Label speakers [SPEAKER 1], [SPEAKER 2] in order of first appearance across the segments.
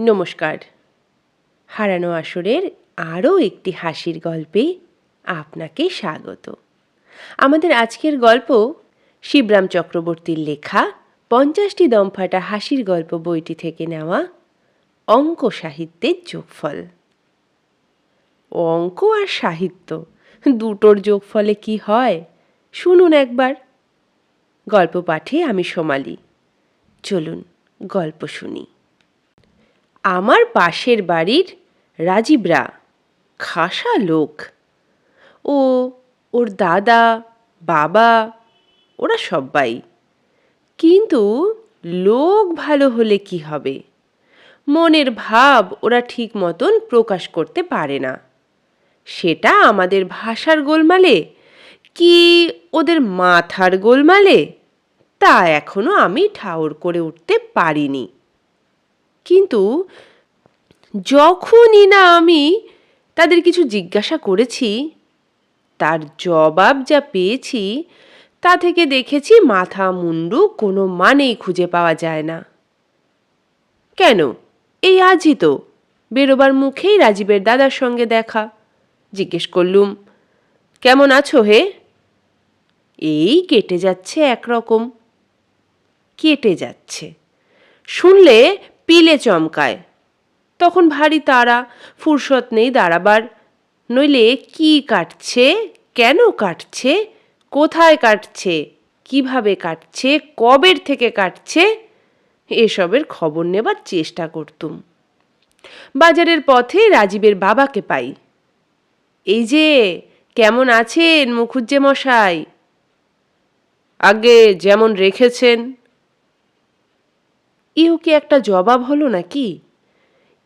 [SPEAKER 1] নমস্কার। হারানো আসরের আরও একটি হাসির গল্পে আপনাকে স্বাগত। আমাদের আজকের গল্প শিবরাম চক্রবর্তীর লেখা পঞ্চাশটি দমফাটা হাসির গল্প বইটি থেকে নেওয়া অঙ্ক সাহিত্যের যোগফল। অঙ্ক আর সাহিত্য দুটোর যোগফলে কি হয়? শুনুন একবার। গল্প পাঠে আমি সোমালি। চলুন গল্প শুনি। আমার পাশের বাড়ির রাজীবরা খাসা লোক। ও, ওর দাদা, বাবা, ওরা সবাই কিন্তু লোক ভালো হলে কি হবে? মনের ভাব ওরা ঠিক মতন প্রকাশ করতে পারে না। সেটা আমাদের ভাষার গোলমালে? কি ওদের মাথার গোলমালে? তা এখনও আমি ঠাউর করে উঠতে পারিনি। কিন্তু যখনই না আমি তাদের কিছু জিজ্ঞাসা করেছি, তার জবাব যা পেয়েছি, তা থেকে দেখেছি মাথা মুন্ডু কোনো মানেই খুঁজে পাওয়া যায় না। কেন? এই আজই তো। বেরোবার মুখেই রাজীবের দাদার সঙ্গে দেখা। জিজ্ঞেস করলুম, কেমন আছো হে? এই কেটে যাচ্ছে একরকম। কেটে যাচ্ছে? শুনলে পিলে চমকায়। তখন ভারী তারা ফুরসত নেই দাঁড়াবার। নইলে কি কাটছে? কেন কাটছে? কোথায় কাটছে? কীভাবে কাটছে? কবের থেকে কাটছে? এসবের খবর নেবার চেষ্টা করতুম। বাজারের পথে রাজীবের বাবাকে পাই। এই যে, কেমন আছেন মুখুজ্জে মশাই? আগে যেমন রেখেছেন ইও কি একটা জবাব হলো নাকি?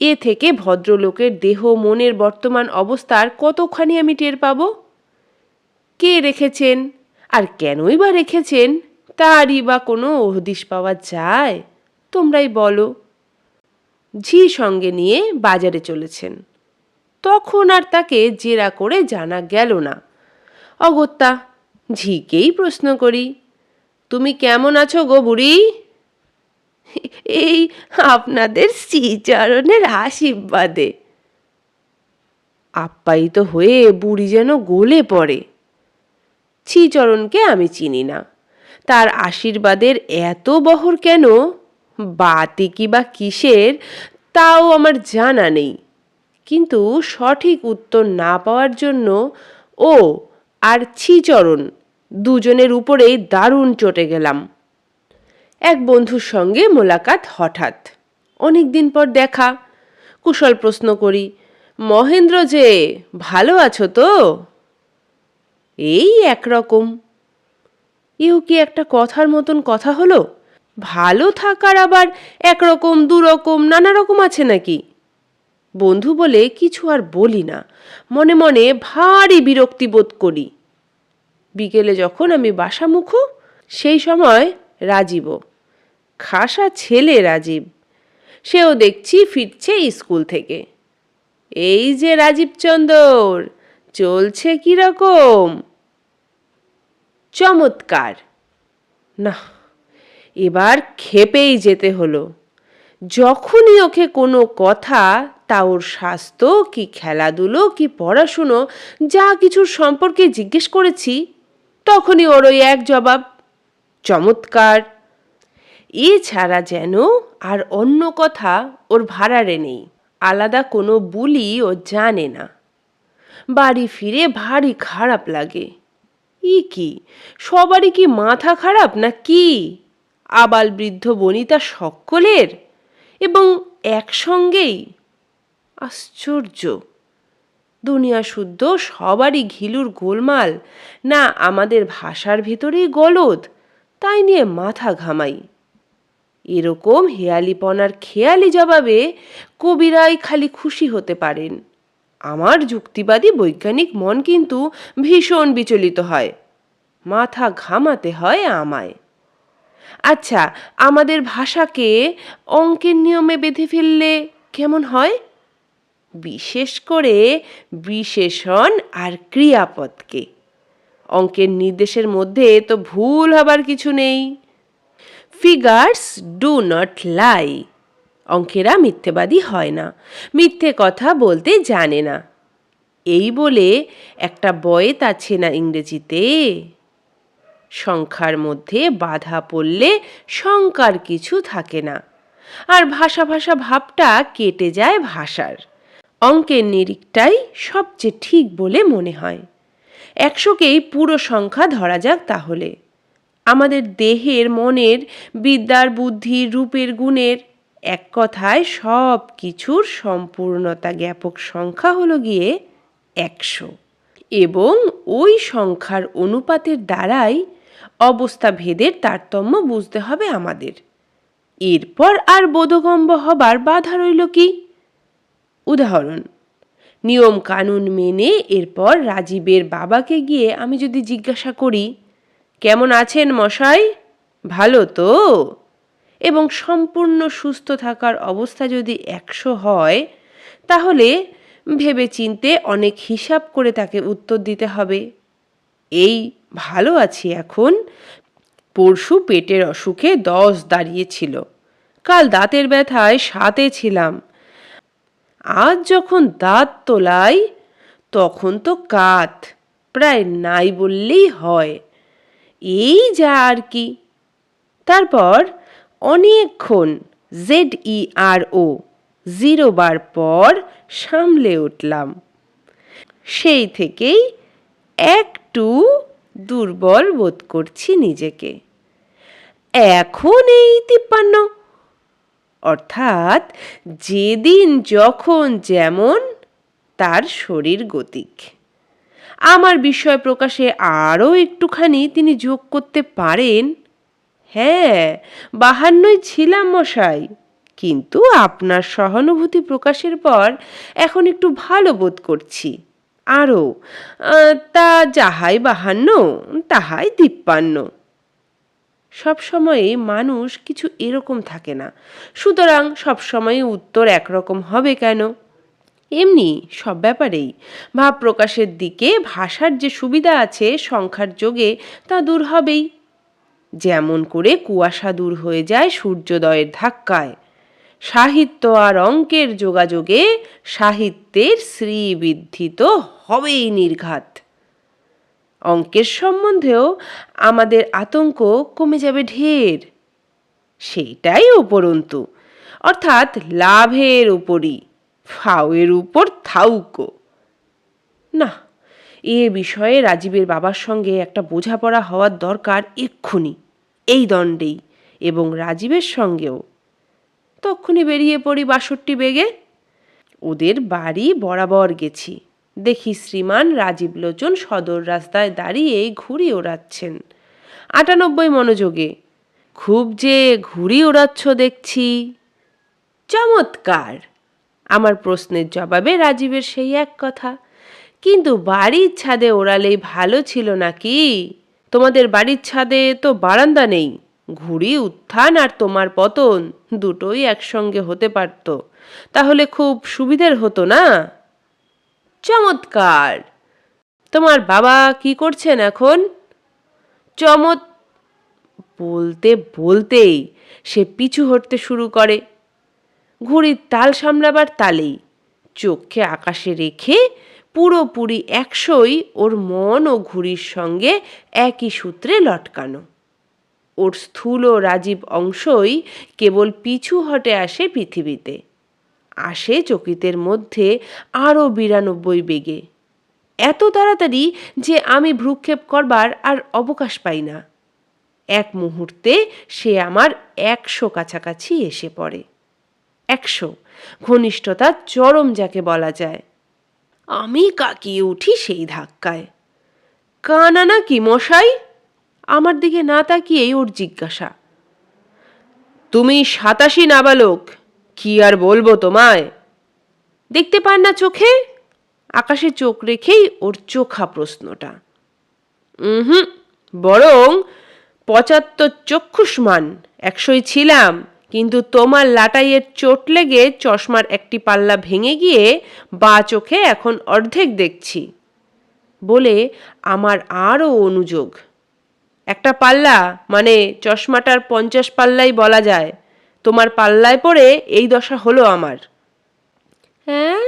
[SPEAKER 1] এ থেকে ভদ্রলোকের দেহ, মনের বর্তমান অবস্থার কতখানি আমি টের পাব? কে রেখেছেন? আর কেনই বা রেখেছেন? তারই বা কোনো হদিশ পাওয়া যায়? তোমরাই বলো। ঝি সঙ্গে নিয়ে বাজারে চলেছেন। তখন আর তাকে জেরা করে জানা গেল না। অগত্যা, ঝিকেই প্রশ্ন করি, তুমি কেমন আছো গো বুড়ি? এই আপনাদের শ্রীচরণের আশীর্বাদে। আপ্যায়িত হয়ে বুড়ি যেন গলে পড়ে। শ্রীচরণকে আমি চিনি না। তার আশীর্বাদের এত বহর কেন? বাতি কি বা কিসের? তাও আমার জানা নেই। কিন্তু সঠিক উত্তর না পাওয়ার জন্য ও আর ছিচরণ দুজনের উপরেই দারুণ চটে গেলাম। এক বন্ধুর সঙ্গে মোলাকাত হঠাৎ। অনেক দিন পর দেখা। কুশল প্রশ্ন করি, মহেন্দ্র যে, ভালো আছো তো? এই একরকম। এও কি একটা কথার মতন কথা হলো? ভালো থাকার আবার একরকম, দুরকম নানা রকম আছে নাকি? বন্ধু বলে কিছু আর বলি না। মনে মনে ভারী বিরক্তি বোধ করি। বিকেলে যখন আমি বাসামুখ, সেই সময় রাজীব খাসা ছেলে রাজীব। সেও দেখছি ফিরছে স্কুল থেকে। এই যে রাজীব চন্দর, চলছে কীরকম চমৎকার। না, এবার খেপেই যেতে হলো। যখনই ওকে কোনো কথা, তা ওর স্বাস্থ্য কি খেলাধুলো, কি পড়াশুনো, যা কিছুর সম্পর্কে জিজ্ঞেস করেছি, তখনই ওর ওই এক জবাব চমৎকার। এছাড়া যেন আর অন্য কথা ওর ভাড়ারে নেই। আলাদা কোনো বুলি ও জানে না। বাড়ি ফিরে ভারী খারাপ লাগে। ই কি, সবারই কি মাথা খারাপ না কি? আবাল বৃদ্ধ বনিতা সকলের? এবং একসঙ্গেই? আশ্চর্য। দুনিয়া শুদ্ধ সবারই ঘিলুর গোলমাল। না আমাদের ভাষার ভেতরেই গলদ তাই নিয়ে মাথা ঘামাই। এরকম হেয়ালিপনার খেয়ালি জবাবে কবিরাই খালি খুশি হতে পারেন। আমার যুক্তিবাদী বৈজ্ঞানিক মন কিন্তু ভীষণ বিচলিত হয়। মাথা ঘামাতে হয় আমায়। আচ্ছা আমাদের ভাষাকে অঙ্কের নিয়মে বেঁধে ফেললে কেমন হয়? বিশেষ করে বিশেষণ আর ক্রিয়াপদকে। অঙ্কের নির্দেশের মধ্যে তো ভুল হবার কিছু নেই। ফিগার্স ডু নট লাই অঙ্কেরা মিথ্যেবাদী হয় না, মিথ্যে কথা বলতে জানে না। এই বলে একটা বয়েত আছে না ইংরেজিতে। সংখ্যার মধ্যে বাধা পড়লে শঙ্কার কিছু থাকে না, আর ভাষা ভাষা ভাবটা কেটে যায় ভাষার। অঙ্কের নিরিখটাই সবচেয়ে ঠিক বলে মনে হয়। একশোকেই পুরো সংখ্যা ধরা যাক তাহলে। আমাদের দেহের, মনের, বিদ্যার বুদ্ধির রূপের গুণের এক কথায় সব কিছুর সম্পূর্ণতা জ্ঞাপক সংখ্যা হলো গিয়ে একশো। এবং ওই সংখ্যার অনুপাতের দ্বারাই অবস্থা ভেদের তারতম্য বুঝতে হবে আমাদের। এরপর আর বোধগম্য হবার বাধা রইল কি? উদাহরণ নিয়ম কানুন মেনে এরপর রাজীবের বাবাকে গিয়ে আমি যদি জিজ্ঞাসা করি, কেমন আছেন মশাই? ভালো তো? এবং সম্পূর্ণ সুস্থ থাকার অবস্থা যদি একশো হয়, তাহলে ভেবে চিনতে অনেক হিসাব করে তাকে উত্তর দিতে হবে। এই, ভালো আছি এখন। পরশু পেটের অসুখে দশ দাঁড়িয়েছিল। কাল দাঁতের ব্যথায় সাতে ছিলাম। আজ যখন দাঁত তোলাই, তখন তো কাত, প্রায় নাই বললেই হয়। এই যা আর কি। তারপর অনেকক্ষণ জেড ই আর ও জিরো বার পর সামলে উঠলাম। সেই থেকেই একটু দুর্বল বোধ করছি নিজেকে। এখন এই তিপ্পান্ন অর্থাৎ যেদিন যখন যেমন তার শরীর গতিক। আমার বিষয় প্রকাশে আরও একটুখানি তিনি যোগ করতে পারেন। হ্যাঁ বাহান্নই ছিলাম মশাই, কিন্তু আপনার সহানুভূতি প্রকাশের পর এখন একটু ভালো বোধ করছি। আরও তা যাহাই বাহান্ন, তাহাই তিপ্পান্ন। সবসময়ে মানুষ কিছু এরকম থাকে না। সুতরাং সবসময় উত্তর একরকম হবে কেন? এমনি সব ব্যাপারেই। ভাব প্রকাশের দিকে ভাষার যে সুবিধা আছে সংখ্যার যোগে তা দূর হবেই। যেমন করে কুয়াশা দূর হয়ে যায় সূর্যোদয়ের ধাক্কায়। সাহিত্য আর অঙ্কের যোগাযোগে সাহিত্যের শ্রীবৃদ্ধি তো হবেই নির্ঘাত। অঙ্কের সম্বন্ধেও আমাদের আতঙ্ক কমে যাবে ঢের। সেইটাই উপরন্তু। অর্থাৎ লাভের উপরই ফাউয়ের উপর থাউকো। না, এ বিষয়ে রাজীবের বাবার সঙ্গে একটা বোঝাপড়া হওয়ার দরকার এক্ষুনি, এই দণ্ডেই, এবং রাজীবের সঙ্গেও। তক্ষুনি বেরিয়ে পড়ি বাষট্টি বেগে। ওদের বাড়ি বরাবর গেছি। দেখি শ্রীমান রাজীব লোচন সদর রাস্তায় দাঁড়িয়ে ঘুড়ি ওড়াচ্ছেন। আটানব্বই মনোযোগে, খুব যে ঘুড়ি ওড়াচ্ছ দেখছি। চমৎকার! আমার প্রশ্নের জবাবে রাজীবের সেই এক কথা। কিন্তু বাড়ির ছাদে ওড়ালেই ভালো ছিল নাকি? তোমাদের বাড়ির ছাদে তো বারান্দা নেই, ঘুড়ি, উত্থান আর তোমার পতন দুটোই একসঙ্গে হতে পারত। তাহলে খুব সুবিধের হতো না? চমৎকার। তোমার বাবা কি করছেন এখন? চমৎ, বলতে বলতেই সে পিছু হটতে শুরু করে। ঘুড়ির তাল সামলাবার তালেই চোখে আকাশে রেখে পুরোপুরি একশোই ওর মন ও ঘুড়ির সঙ্গে একই সূত্রে লটকানো। ওর স্থূল রাজীব অংশই কেবল পিছু হটে আসে পৃথিবীতে। আসে চকিতের মধ্যে আরও বিরানব্বই বেগে। এত তাড়াতাড়ি যে আমি ভ্রুক্ষেপ করবার আর অবকাশ পাই না। এক মুহূর্তে সে আমার একশো কাছাকাছি এসে পড়ে। একশো, ঘনিষ্ঠতা চরম যাকে বলা যায়। আমি কাকিয়ে উঠি সেই ধাক্কায়। কানা না কি মশাই? আমার দিকে না তাকিয়েই ওর জিজ্ঞাসা। তুমি সাতাশি নাবালক। কি আর বলব তোমায়? দেখতে পান না চোখে? আকাশে চোখ রেখেই ওর চোখা প্রশ্নটা। হুম বরং পঁচাত্তর চক্ষুষ্মান, একশোই ছিলাম, কিন্তু তোমার লাটাইয়ের চোট লেগে চশমার একটি পাল্লা ভেঙে গিয়ে বা চোখে এখন অর্ধেক দেখছি, বলে আমার আরও অনুযোগ। একটা পাল্লা মানে চশমাটার পঞ্চাশ পাল্লাই বলা যায় তোমার পাল্লায় পড়ে এই দশা হলো আমার। হ্যাঁ?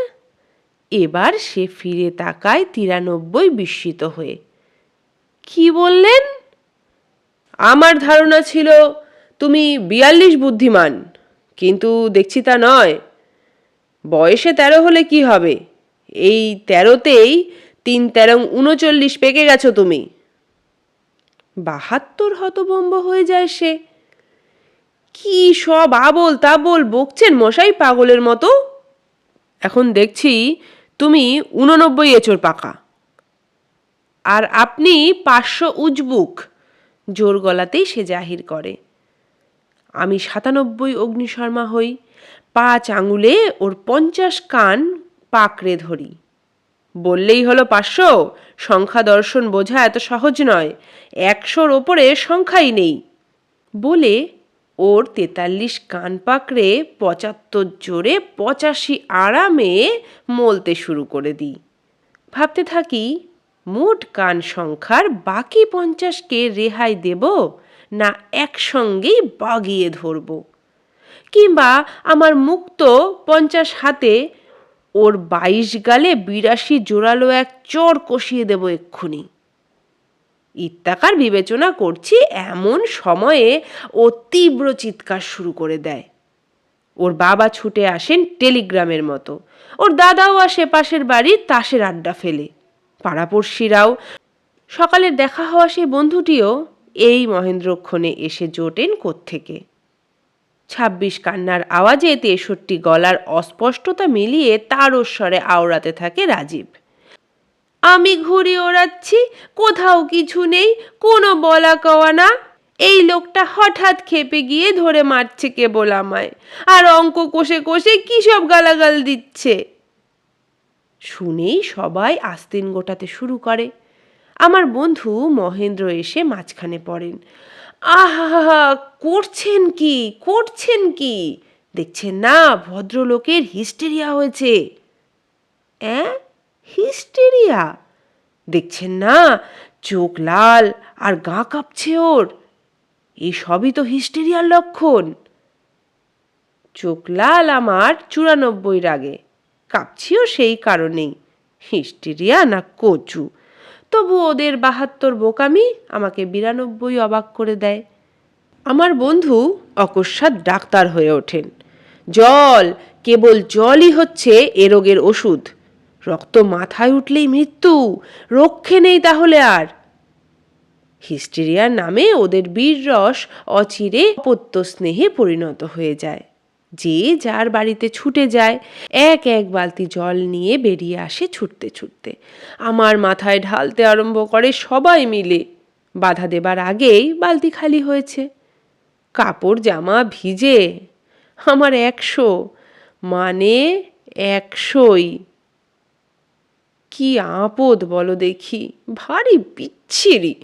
[SPEAKER 1] এবার সে ফিরে তাকায় তিরানব্বই বিস্মিত হয়ে। কি বললেন? আমার ধারণা ছিল তুমি বিয়াল্লিশ বুদ্ধিমান কিন্তু দেখছি তা নয়। বয়সে তেরো হলে কি হবে? এই তেরোতেই তিন তেরো উনচল্লিশ পেকে গেছো তুমি। বাহাত্তর হতভম্ব হয়ে যায় সে। কি সব আবল তাবল বকছেন মশাই পাগলের মতো? এখন দেখছি তুমি উননব্বই এচোর পাকা। আর আপনি পাঁচশো উজবুক। জোর গলাতেই সে জাহির করে। আমি সাতানব্বই অগ্নিশর্মা হই। পাঁচ আঙুলে ওর পঞ্চাশ কান পাকড়ে ধরি। বললেই হলো পাঁচশো। সংখ্যা দর্শন বোঝা এত সহজ নয়। একশোর ওপরে সংখ্যাই নেই। বলে ওর তেতাল্লিশ কান পাকড়ে পঁচাত্তর জোরে পঁচাশি আরামে মলতে শুরু করে দিই। ভাবতে থাকি, মোট কান সংখ্যার বাকি পঞ্চাশকে রেহাই দেব না একসঙ্গেই বাগিয়ে ধরব। কিংবা আমার মুক্ত পঞ্চাশ হাতে ওর বাইশ গালে বিরাশি জোরালো এক চর কষিয়ে দেব এক্ষুনি। ইত্যাকার বিবেচনা করছি, এমন সময়ে ও তীব্র চিৎকার শুরু করে দেয়। ওর বাবা ছুটে আসেন টেলিগ্রামের মতো। ওর দাদাও আসে পাশের বাড়ির তাসের আড্ডা ফেলে। পাড়াপড়শিরাও। সকালের দেখা হওয়া সেই বন্ধুটিও এই মহেন্দ্রক্ষণে এসে জোটেন কোত্থেকে। ছাব্বিশ কান্নার আওয়াজে তেষট্টি গলার অস্পষ্টতা মিলিয়ে তার স্বরে আওড়াতে থাকে রাজীব। আমি ঘুরে ওড়াচ্ছি, কোথাও কিছু নেই, কোনো বলা কওয়া না। এই লোকটা হঠাৎ খেপে গিয়ে ধরে মারছে কেবল আমায়। আর অঙ্ক কষে কষে কী সব গালাগাল দিচ্ছে? শুনেই সবাই আস্তিন গোটাতে শুরু করে। আমার বন্ধু মহেন্দ্র এসে মাঝখানে পড়েন। আহা, করছেন কি? করছেন কি? দেখছেন না, ভদ্রলোকের হিস্টেরিয়া হয়েছে। অ্যাঁ? হিস্টেরিয়া। দেখছেন না? চোখ লাল আর গা কাঁপছে ওর। এই সবই তো হিস্টেরিয়ার লক্ষণ। চোখ লাল আমার চুরানব্বইয়ের আগে। কাঁপছিও সেই কারণেই। হিস্টেরিয়া না কচু? তবু ওদের বাহাত্তর বোকামি আমাকে বিরানব্বই অবাক করে দেয়। আমার বন্ধু অকস্মাৎ ডাক্তার হয়ে ওঠেন। জল, কেবল জলই হচ্ছে এ রোগের ওষুধ। রক্ত মাথায় উঠলেই মৃত্যু। রক্ষে নেই তাহলে আর। হিস্টেরিয়ার নামে ওদের বীর রস অচিরে অপত্য স্নেহে পরিণত হয়ে যায়। যে যার বাড়িতে ছুটে যায়, এক এক বালতি জল নিয়ে বেরিয়ে আসে ছুটতে ছুটতে। আমার মাথায় ঢালতে আরম্ভ করে সবাই মিলে। বাধা দেবার আগেই বালতি খালি হয়েছে। কাপড় জামা ভিজে। আমার একশো। মানে একশোই। কি আপদ বলো দেখি, ভারী বিচ্ছিরি।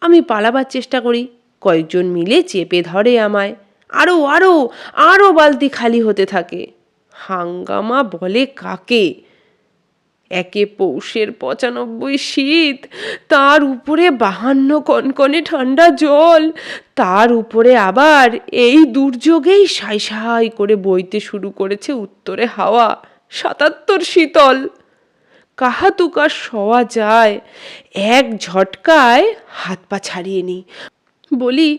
[SPEAKER 1] আমি পালাবার চেষ্টা করি, কয়েকজন মিলে চেপে ধরে আমায়। আরও আরও আরও বালতি খালি হতে থাকে। হাঙ্গামা বলে কাকে? একে পৌষের পঁচানব্বই শীত, তার উপরে বাহান্ন কনকনে ঠান্ডা জল, তার উপরে আবার এই দুর্যোগেই সাই সাই করে বইতে শুরু করেছে উত্তরে হাওয়া, সাতাত্তর শীতল। কাহাতুকা শোয়া যায়। এক ঝটকায় হাত পা ছাড়িয়ে নি বলি,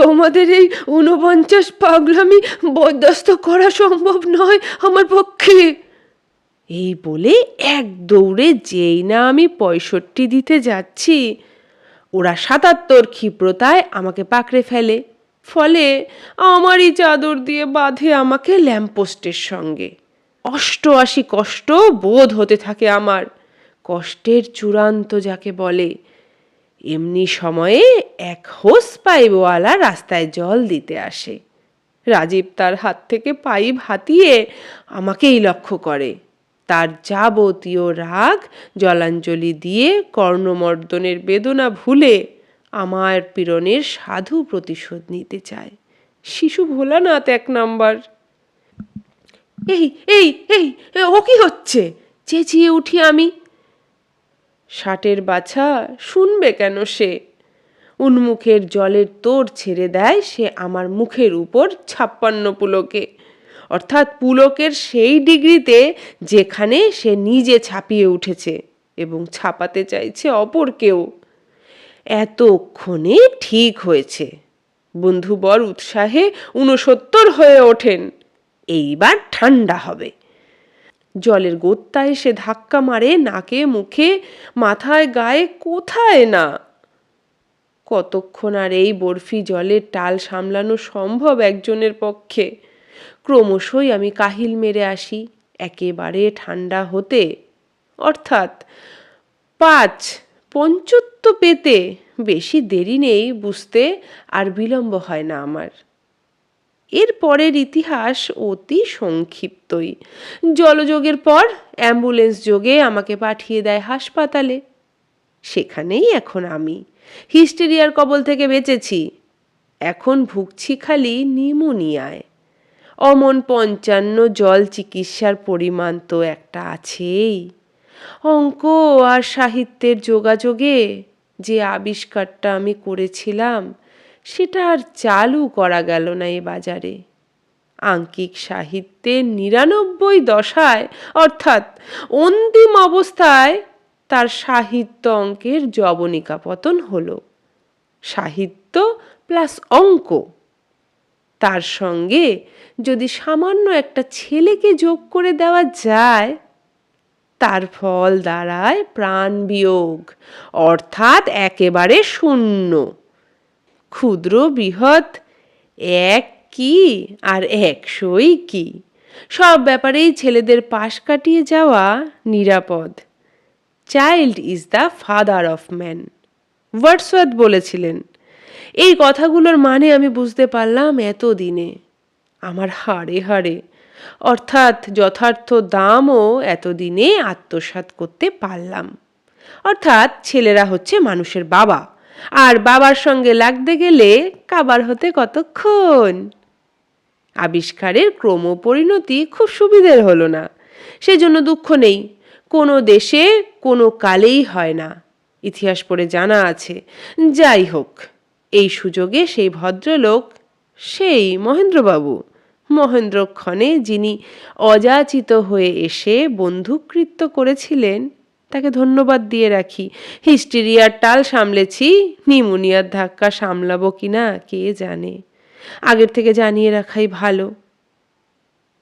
[SPEAKER 1] তোমাদের এই ঊনপঞ্চাশ পাগলামি বরদাস্ত করা সম্ভব নয় আমার পক্ষে। এই বলে এক দৌড়ে যেই না আমি পঁয়ষট্টি দিতে যাচ্ছি, ওরা সাতাত্তর ক্ষিপ্রতায় আমাকে পাকড়ে ফেলে। ফলে আমারই চাদর দিয়ে বাঁধে আমাকে ল্যাম্পপোস্টের সঙ্গে। অষ্টআশি কষ্ট বোধ হতে থাকে আমার। কষ্টের চূড়ান্ত যাকে বলে, এমনি সময়ে এক হোস পাইপওয়ালা রাস্তায় জল দিতে আসে। রাজীব তার হাত থেকে পাইপ হাতিয়ে আমাকেই লক্ষ্য করে। তার যাবতীয় রাগ, জলাঞ্জলি দিয়ে কর্ণমর্দনের বেদনা ভুলে আমার পীড়নের সাধু প্রতিশোধ নিতে চায়। শিশু ভোলানাথ এক নাম্বার। এই এই এই ও কি হচ্ছে? চেঁচিয়ে উঠি আমি। ষাটের বাছা শুনবে কেন সে? উন্মুখের জলের তোর ছেড়ে দেয় সে আমার মুখের উপর ছাপ্পান্ন পুলকে। অর্থাৎ পুলকের সেই ডিগ্রিতে যেখানে সে নিজে ছাপিয়ে উঠেছে এবং ছাপাতে চাইছে অপরকেও এতক্ষণে ঠিক হয়েছে। বন্ধুবর উৎসাহে ঊনসত্তর হয়ে ওঠেন। এইবার ঠান্ডা হবে। জলের গোত্তা এসে ধাক্কা মারে নাকে মুখে, মাথায় গায়ে কোথায় না? কতক্ষণ আর এই বরফি জলের টাল সামলানো সম্ভব একজনের পক্ষে? ক্রমশই আমি কাহিল মেরে আসি, একেবারে ঠান্ডা হতে। অর্থাৎ পাঁচ পঞ্চত্ব পেতে। বেশি দেরি নেই বুঝতে, আর বিলম্ব হয় না আমার। এর পরের ইতিহাস অতি সংক্ষিপ্তই। জলযোগের পর অ্যাম্বুলেন্স যোগে আমাকে পাঠিয়ে দেয় হাসপাতালে। সেখানেই এখন আমি। হিস্টেরিয়ার কবল থেকে বেঁচেছি। এখন ভুগছি খালি নিমোনিয়ায় অমন পঞ্চান্ন জল চিকিৎসার পরিমাণ তো একটা আছেই। অঙ্ক আর সাহিত্যের যোগাযোগে যে আবিষ্কারটা আমি করেছিলাম সেটা আর চালু করা গেল না এ বাজারে। আঙ্কিক সাহিত্যের নিরানব্বই দশায়, অর্থাৎ অন্তিম অবস্থায় তার সাহিত্য অঙ্কের জবনিকা পতন হলো। সাহিত্য প্লাস অঙ্ক। তার সঙ্গে যদি সামান্য একটা ছেলেকে যোগ করে দেওয়া যায়, তার ফল দাঁড়ায় প্রাণ বিয়োগ, অর্থাৎ একেবারে শূন্য। ক্ষুদ্র বৃহৎ এক কি আর একশোই কি? সব ব্যাপারেই ছেলেদের পাশ কাটিয়ে যাওয়া নিরাপদ। Child is the father of man Wordsworth বলেছিলেন, এই কথাগুলোর মানে আমি বুঝতে পারলাম এত দিনে আমার হাড়ে হাড়ে। অর্থাৎ যথার্থ দামও এতদিনে আত্মসাৎ করতে পারলাম। অর্থাৎ ছেলেরা হচ্ছে মানুষের বাবা। আর বাবার সঙ্গে লাগতে গেলে কাবার হতে কতক্ষণ? আবিষ্কারের ক্রমপরিণতি খুব সুবিধের হলো না। সেজন্য দুঃখ নেই। কোনো দেশে কোনো কালেই হয় না। ইতিহাস পড়ে জানা আছে। যাই হোক, এই সুযোগে সেই ভদ্রলোক, সেই মহেন্দ্রবাবু, মহেন্দ্রক্ষণে যিনি অযাচিত হয়ে এসে বন্ধুকৃত্য করেছিলেন তাকে ধন্যবাদ দিয়ে রাখি। হিস্টেরিয়ার টাল সামলেছি, নিউমোনিয়ার ধাক্কা সামলাবো কি না কে জানে। আগের থেকে জানিয়ে রাখাই ভালো।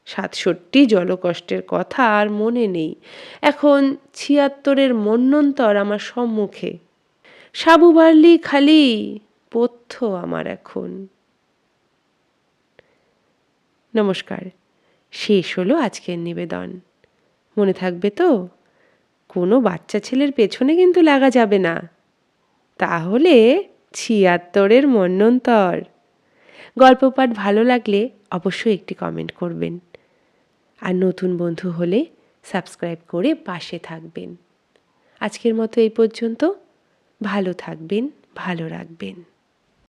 [SPEAKER 1] সাতষট্টি জলকষ্টের কথা আর মনে নেই। এখন ছিয়াত্তরের মন্নন্তর আমার সম্মুখে। সাবু বার্লি খালি পথ্য আমার এখন। নমস্কার, শেষ হলো আজকের নিবেদন। মনে থাকবে তো? কোনো বাচ্চা ছেলের পেছনে কিন্তু লাগা যাবে না। তাহলে ছিয়াত্তরের মন্নন্তর। গল্প পাঠ ভালো লাগলে অবশ্যই একটি কমেন্ট করবেন। আর নতুন বন্ধু হলে সাবস্ক্রাইব করে পাশে থাকবেন। আজকের মতো এই পর্যন্ত। ভালো থাকবেন, ভালো রাখবেন।